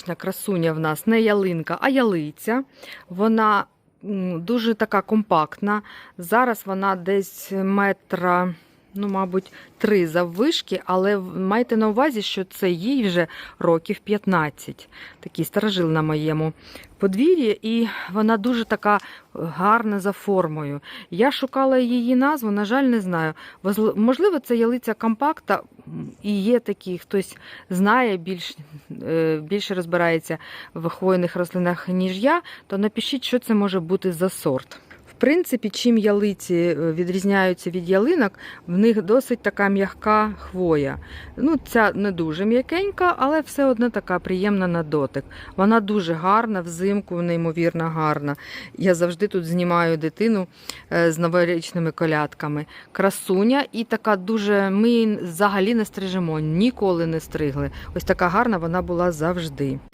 новорічна красуня в нас не ялинка, а ялиця. Вона дуже така компактна. Зараз вона десь метра, ну, мабуть, три заввишки, але майте на увазі, що це їй вже років 15. Такий старожил на моєму подвір'ї, і вона дуже така гарна за формою. Я шукала її назву, на жаль, не знаю. Можливо, це ялиця компакта, і є такі, хтось знає, більш, е, більше розбирається в хвойних рослинах, ніж я, то напишіть, що це може бути за сорт. Принципі, чим ялиці е, відрізняються від ялинок, в них досить така м'яка хвоя. Ну, ця не дуже м'якенька, але все одно така приємна на дотик. Вона дуже гарна, взимку неймовірно гарна. Я завжди тут знімаю дитину е, з новорічними колядками. Красуня і така дуже. Ми її взагалі не стрижемо, ніколи не стригли. Ось така гарна вона була завжди.